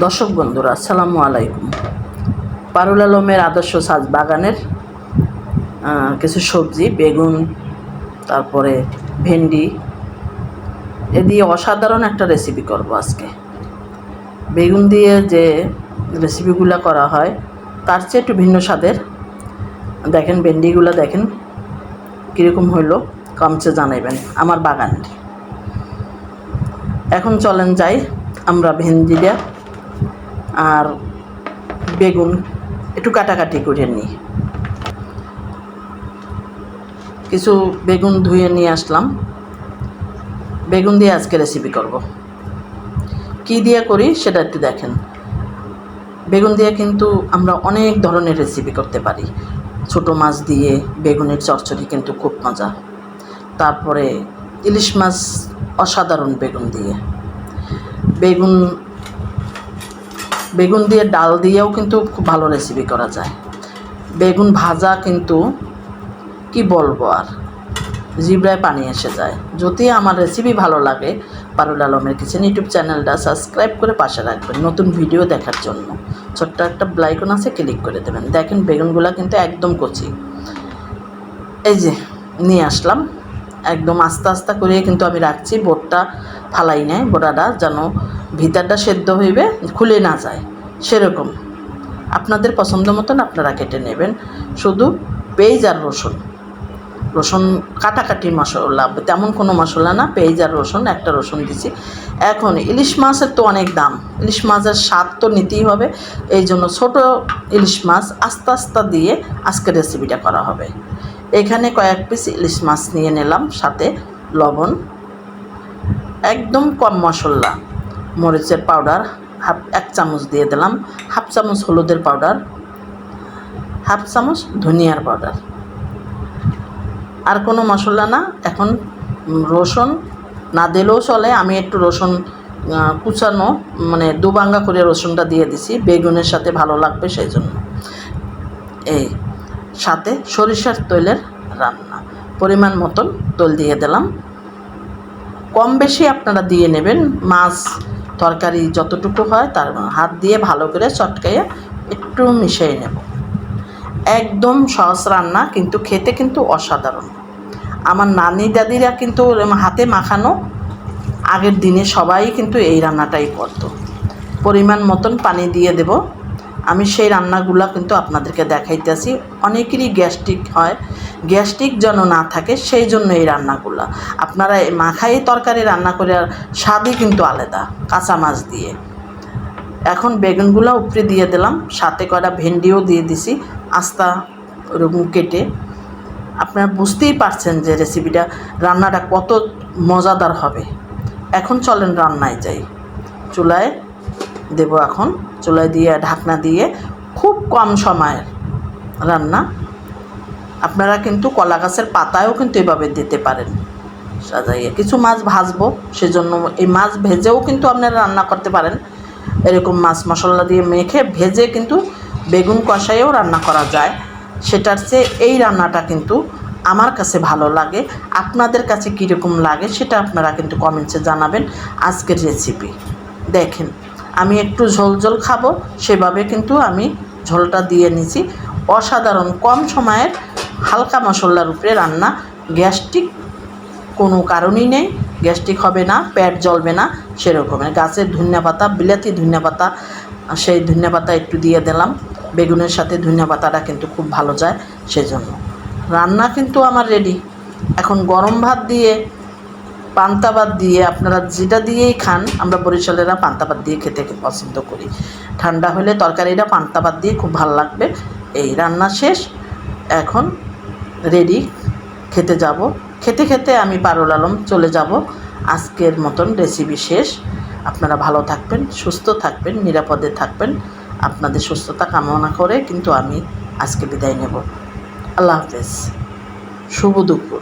দর্শক বন্ধুরা, আসসালামু আলাইকুম। পারুল আলমের আদর্শ সাজ বাগানের কিছু সবজি, বেগুন, তারপরে ভেন্ডি, এ দিয়ে অসাধারণ একটা রেসিপি করব আজকে। বেগুন দিয়ে যে রেসিপিগুলো করা হয়, তার চেয়ে একটু ভিন্ন স্বাদের। দেখেন, ভেন্ডিগুলো দেখেন, কীরকম হইল কমছে জানাইবেন আমার বাগানের। এখন চলেন যাই, আমরা ভেন্ডিটা আর বেগুন একটু কাটাকাটি করে নিই। কিছু বেগুন ধুয়ে নিয়ে আসলাম। বেগুন দিয়ে আজকে রেসিপি করব। কি দিয়ে করি সেটা একটু দেখেন। বেগুন দিয়ে কিন্তু আমরা অনেক ধরনের রেসিপি করতে পারি। ছোট মাছ দিয়ে বেগুনের চচ্চড়ি কিন্তু খুব মজা। তারপরে ইলিশ মাছ অসাধারণ বেগুন দিয়ে। বেগুন বেগুন দিয়ে ডাল দিয়েও কিন্তু খুব ভালো রেসিপি করা যায়। বেগুন ভাজা কিন্তু কি বলব আর? জিব্রায় পানি এসে যায়। যদি আমার রেসিপি ভালো লাগে, পারুল আলমের কিচেন ইউটিউব চ্যানেলটা সাবস্ক্রাইব করে পাশে রাখবেন নতুন ভিডিও দেখার জন্য। ছোট্ট একটা ব্লাইকন আছে ক্লিক করে দেবেন। দেখেন বেগুনগুলো কিন্তু একদম কচি। এই যে, নিয়ে আসলাম। একদম আস্তে আস্তে করে কিন্তু আমি রাখছি। বোটটা ফালাই নেয় বোটাটা যেন ভিতরটা সেদ্ধ হইবে, খুলে না যায়। সেরকম। আপনাদের পছন্দ মতন আপনারা কেটে নেবেন। শুধু পেঁয়াজ আর রসুন। রসুন কাটাকাটি মশলা, তেমন কোনো মশলা না, পেঁয়াজ আর রসুন, একটা রসুন দিছি। এখন ইলিশ মাছের তো অনেক দাম। ইলিশ মাছের স্বাদ তো নিতেই হবে। এই জন্য ছোটো ইলিশ মাছ আস্তে আস্তে দিয়ে আজকে রেসিপিটা করা হবে। এখানে কয়েক পিস ইলিশ মাছ নিয়ে নিলাম, সাথে লবণ, একদম কম মশলা। মরিচের পাউডার হাফ, এক চামচ দিয়ে দিলাম। হাফ চামচ হলুদের পাউডার হাফ চামচ ধনিয়ার পাউডার আর কোনো মশলা না, এখন রসুন না দিলেও চলে, আমি একটু রসুন কুচানো মানে দুবাঙ্গা করে রসুনটা দিয়ে দিছি, বেগুনের সাথে ভালো লাগবে সেই জন্য। এই, সাথে সরিষার তৈলের রান্না, পরিমাণ মতন তৈল দিয়ে দিলাম। কম বেশি আপনারা দিয়ে নেবেন, মাছ তরকারি যতটুকু হয় তার হাত দিয়ে ভালো করে চটকাইয়ে একটু মিশিয়ে নেব। একদম সহজ রান্না, কিন্তু খেতে কিন্তু অসাধারণ। আমার নানি দাদিরা কিন্তু হাতে মাখানো আগের দিনে সবাই কিন্তু এই রান্নাটাই করতো। পরিমাণ মতন পানি দিয়ে দেব। আমি সেই রান্নাগুলো কিন্তু আপনাদেরকে দেখাইতেছি। অনেকেরই গ্যাস্ট্রিক হয়, গ্যাস্ট্রিক যেন না থাকে সেই জন্য এই রান্নাগুলো। আপনারা এই মাখাই তরকারি রান্না করে স্বাদই কিন্তু আলাদা, কাঁচা মাছ দিয়ে। এখন বেগুনগুলো উপরে দিয়ে দিলাম, সাথে কয়টা ভেন্ডিও দিয়ে দিছি, আস্তা ওরকম কেটে। আপনারা বুঝতেই পারছেন যে রেসিপিটা রান্নাটা কত মজাদার হবে। এখন চলেন রান্নায় যাই। চুলায় দেব এখন চুলায় দিয়ে ঢাকনা দিয়ে খুব কম সময়ের রান্না। আপনারা কিন্তু কলা গাছের পাতায়ও কিন্তু এভাবে দিতে পারেন। সাজাইয়ে কিছু মাছ ভাজবো, সেজন্য এই মাছ ভেজেও কিন্তু আপনারা রান্না করতে পারেন। এরকম মাছ মশলা দিয়ে মেখে ভেজে কিন্তু বেগুন কষাইয়েও রান্না করা যায়। সেটার চেয়ে এই রান্নাটা কিন্তু আমার কাছে ভালো লাগে। আপনাদের কাছে কীরকম লাগে সেটা আপনারা কিন্তু কমেন্টসে জানাবেন। আজকের রেসিপি দেখেন। আমি একটু ঝোল ঝোল খাব, সেভাবে কিন্তু আমি ঝোলটা দিয়ে নিছি। অসাধারণ কম সময়ের হালকা মশলার উপরে রান্না। গ্যাস্ট্রিক কোনো কারণই নেই, গ্যাস্ট্রিক হবে না, পেট জ্বলবে না সেরকমের গাছের ধনিয়া পাতা, বিলাতি ধনিয়া পাতা, সেই ধনিয়া পাতা একটু দিয়ে দিলাম। বেগুনের সাথে ধনিয়া পাতাটা কিন্তু খুব ভালো যায় সেজন্য। রান্না কিন্তু আমার রেডি এখন গরম ভাত দিয়ে পান্তা ভাত দিয়ে আপনারা যেটা দিয়েই খান, আমরা বরিশালেরা পান্তা ভাত দিয়ে খেতে পছন্দ করি। ঠান্ডা হলে তরকারিটা পান্তা ভাত দিয়ে খুব ভালো লাগবে। এই রান্না শেষ। এখন রেডি। খেতে যাব। খেতে খেতে আমি পারুল আলম চলে যাব। আজকের মতন রেসিপি শেষ। আপনারা ভালো থাকবেন, সুস্থ থাকবেন, নিরাপদে থাকবেন। আপনাদের সুস্থতা কামনা করে কিন্তু আমি আজকে বিদায় নেব। আল্লাহ হাফেজ। শুভ দুপুর।